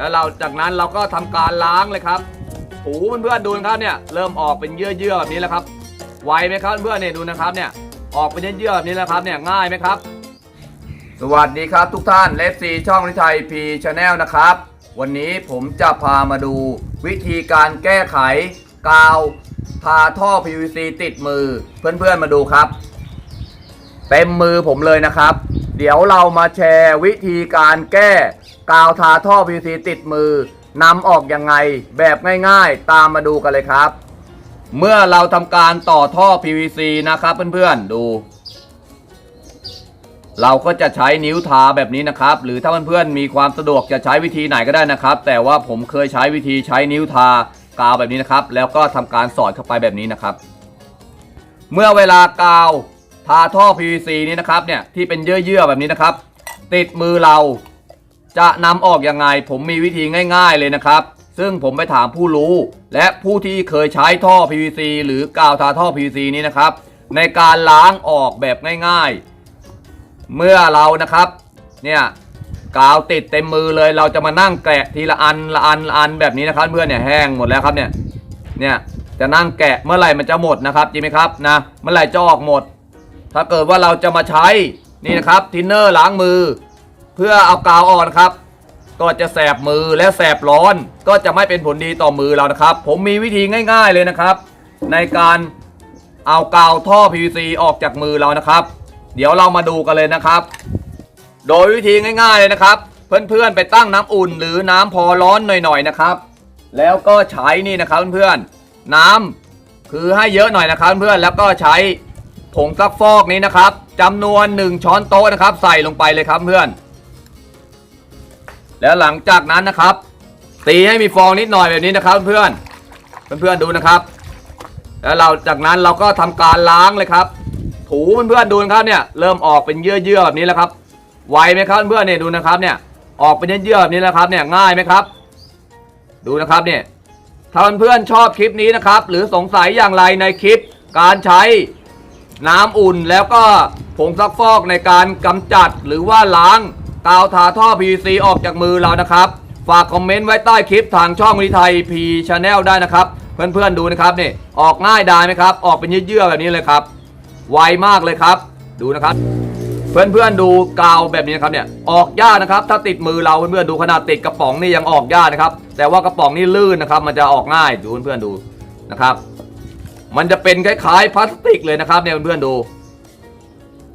แล้วเราจากนั้นเราก็ทำการล้างเลยครับถูเพื่อนๆดูนะครับเนี่ยเริ่มออกเป็นเยื่อๆแบบนี้แล้วครับ ไวไหมครับเพื่อนๆเนี่ยดูนะครับเนี่ยออกเป็นเยื่อๆแบบนี้แล้วครับเนี่ยง่ายไหมครับ สวัสดีครับทุกท่านเลฟซีช่องนิไทยพีชาแนลนะครับ วันนี้ผมจะพามาดู วิธีการแก้ไขกาวทาท่อ PVC ติดมือ เพื่อนๆมาดูครับ เต็มมือผมเลยนะครับ เดี๋ยวเรามาแชร์วิธีการแก้กาวทาท่อ PVC ติดมือนำออกยังไงแบบง่ายๆ ตามมาดูกันเลยครับ เมื่อเราทำการต่อท่อ PVC นะครับเพื่อนๆดู เราก็จะใช้นิ้วทาแบบนี้นะครับ หรือถ้าเพื่อนๆมีความสะดวกจะใช้วิธีไหนก็ได้นะครับ แต่ว่าผมเคยใช้วิธีใช้นิ้วทากาวแบบนี้นะครับ แล้วก็ทำการสอดเข้าไปแบบนี้นะครับ เมื่อเวลากาว ทาท่อ PVC นี้นะครับเนี่ยที่เป็นเยื่อๆแบบนี้นะครับ ติดมือเรา จะนำออกยังไง ผมมีวิธีง่ายๆเลยนะครับ ซึ่งผมไปถามผู้รู้ และผู้ที่เคยใช้ท่อ PVC หรือกาวทาท่อ PVC นี้นะครับ ในการล้างออกแบบง่ายๆ เมื่อเรานะครับเนี่ยกาวติดเต็มมือเลยเราจะมานั่งแกะทีละอันละอันละอันแบบนี้นะครับ เพื่อนเนี่ยแห้งหมดแล้วครับเนี่ยเนี่ยจะนั่งแกะเมื่อไหร่มันจะหมดนะครับจริงไหมครับนะเมื่อไหร่จะออกหมด ถ้าเกิดว่าเราจะมาใช้นี่นะครับทินเนอร์ล้างมือ เพื่อเอากาวออกนะครับ ก็จะแสบมือและแสบร้อน ก็จะไม่เป็นผลดีต่อมือเรานะครับ ผมมีวิธีง่าย ๆเลยนะครับ ในการเอากาวท่อ PVC ออกจากมือเรานะครับ เดี๋ยวเรามาดูกันเลยนะครับ โดยวิธีง่าย ๆเลยนะครับ เพื่อนๆไปตั้งน้ำอุ่นหรือน้ำพอร้อนหน่อยๆนะครับ แล้วก็ใช้นี่นะครับเพื่อนๆน้ำคือให้เยอะหน่อยนะครับเพื่อนๆแล้วก็ใช้ ผงซักฟอกนี้นะครับจำนวน 1 ช้อนโต๊ะนะครับ ใส่ลงไปเลยครับเพื่อน แล้วหลังจากนั้นนะครับ ตีให้มีฟองนิดหน่อยแบบนี้นะครับเพื่อนเพื่อนๆดูนะครับ แล้วเราจากนั้นเราก็ทำการล้างเลยครับ ถูเพื่อนๆดูนะครับเนี่ยเริ่มออกเป็นเยื่อๆแบบนี้แล้วครับ ไวไหมครับเพื่อนๆเนี่ยดูนะครับเนี่ยออกเป็นเยื่อๆแบบนี้แล้วครับเนี่ยง่ายไหมครับ ดูนะครับเนี่ยถ้าเพื่อนๆชอบคลิปนี้นะครับ หรือสงสัยอย่างไรในคลิปการใช้ น้ำอุ่นแล้วก็ผงซักฟอกในการกำจัดหรือว่าล้างกาวทาท่อ PVC ออกจากมือเรานะครับ ฝากคอมเมนต์ไว้ใต้คลิปทางช่องวิทัยพีชาแนลได้นะครับ เพื่อนๆดูนะครับนี่ออกง่ายดายไหมครับ ออกเป็นเยื่อๆแบบนี้เลยครับ ไวมากเลยครับ ดูนะครับ เพื่อนๆดูกาวแบบนี้นะครับเนี่ยออกยากนะครับ ถ้าติดมือเราเพื่อนๆดูขนาดติดกระป๋องนี่ยังออกยากนะครับ แต่ว่ากระป๋องนี่ลื่นนะครับ มันจะออกง่ายดูเพื่อนๆดูนะครับ มันจะเป็นคล้ายๆพลาสติกเลยนะครับเนี่ยเพื่อนๆดู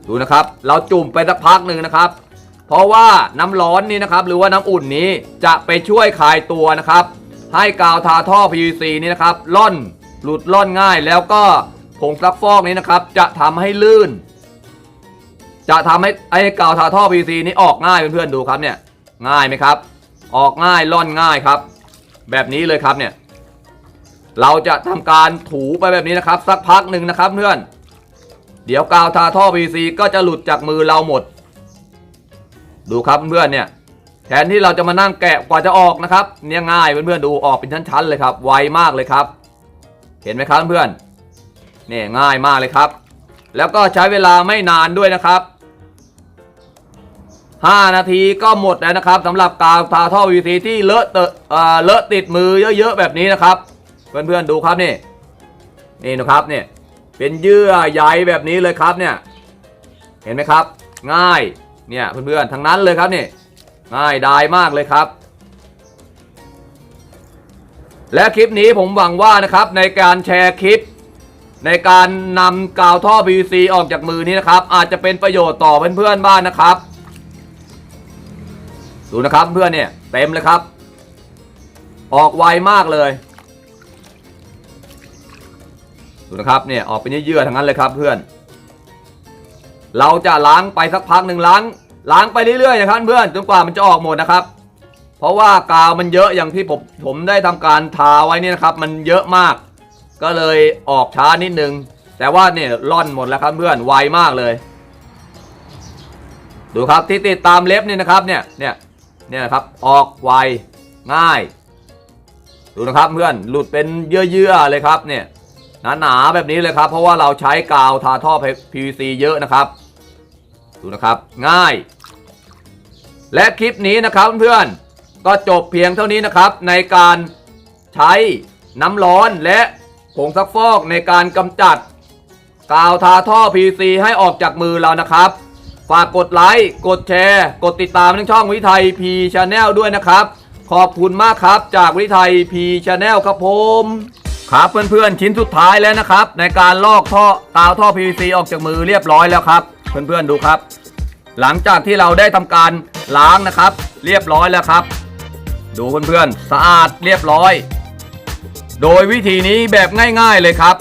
ดูนะครับ เราจุ่มไปสักพักหนึ่งนะครับ เพราะว่าน้ำร้อนนี่นะครับ หรือว่าน้ำอุ่นนี้จะไปช่วยคลายตัวนะครับ ให้กาวทาท่อ PVC นี้นะครับล่อนหลุดล่อนง่าย แล้วก็ผงซักฟอกนี้นะครับ จะทำให้ลื่น จะทำให้ไอ้กาวทาท่อ PVC นี้ออกง่ายเพื่อนๆดูครับเนี่ย ง่ายไหมครับ ออกง่ายล่อนง่ายครับ แบบนี้เลยครับเนี่ย เราจะทำการถูไปแบบนี้นะครับ สักพักหนึ่งนะครับเพื่อน เดี๋ยวกาวทาท่อ PVC ก็จะหลุดจากมือเราหมด ดูครับเพื่อนเนี่ยแทนที่เราจะมานั่งแกะกว่าจะออกนะครับ เนี่ยง่ายเพื่อนๆดูออกเป็นชั้นๆเลยครับ ไวมากเลยครับ เห็นไหมครับเพื่อนเนี่ยง่ายมากเลยครับ แล้วก็ใช้เวลาไม่นานด้วยนะครับ 5 นาทีก็หมดแล้วนะครับสำหรับกาวทาท่อ PVC ที่เลอะเตอะเลอะติดมือเยอะๆแบบนี้นะครับ เพื่อนๆดูครับนี่นี่นะครับเนี่ยเป็นเยื่อใยแบบนี้เลยครับเนี่ยเห็นไหมครับ ง่ายเนี่ยเพื่อนๆทั้งนั้นเลยครับนี่ง่ายดายมากเลยครับ และคลิปนี้ผมหวังว่านะครับในการแชร์คลิป ในการนำกาวท่อ PVC ออกจากมือนี้นะครับ อาจจะเป็นประโยชน์ต่อเพื่อนๆบ้านนะครับดูนะครับเพื่อนเนี่ยเต็มเลยครับ ออกไวมากเลย นะครับเนี่ยออกเป็นเยื่อๆทั้งนั้นเลยครับเพื่อน เราจะล้างไปสักพักหนึ่งล้าง ล้างไปเรื่อยๆนะครับเพื่อนจนกว่ามันจะออกหมดนะครับ เพราะว่ากาวมันเยอะอย่างที่ผมผมได้ทำการทาไว้นี่นะครับ มันเยอะมาก ก็เลยออกช้านิดนึง แต่ว่าเนี่ยร่อนหมดแล้วครับเพื่อนไวมากเลย ดูครับที่ติดตามเล็บนี่นะครับเนี่ยเนี่ยเนี่ยนะครับออกไวง่าย ดูนะครับเพื่อนหลุดเป็นเยื่อๆเลยครับเนี่ย หนาๆแบบนี้เลยครับ เพราะว่าเราใช้กาวทาท่อ PVC เยอะนะครับ ดูนะครับง่าย และคลิปนี้นะครับเพื่อนก็จบเพียงเท่านี้นะครับ ในการใช้น้ำร้อนและผงซักฟอกในการกำจัดกาวทาท่อ PC ให้ออกจากมือเรานะครับ ฝากกดไลค์ กดแชร์ กดติดตามทั้งช่องวิทย P Channel ด้วยนะครับ ขอบคุณมากครับจากวิทย P Channel ครับผม ครับเพื่อนๆชิ้นสุดท้ายแล้วนะครับ ในการลอกท่อกาวท่อ PVC ออกจากมือเรียบร้อยแล้วครับ เพื่อนๆดูครับ หลังจากที่เราได้ทำการล้างนะครับ เรียบร้อยแล้วครับ ดูเพื่อนๆสะอาดเรียบร้อย โดยวิธีนี้แบบง่าย ๆเลยครับ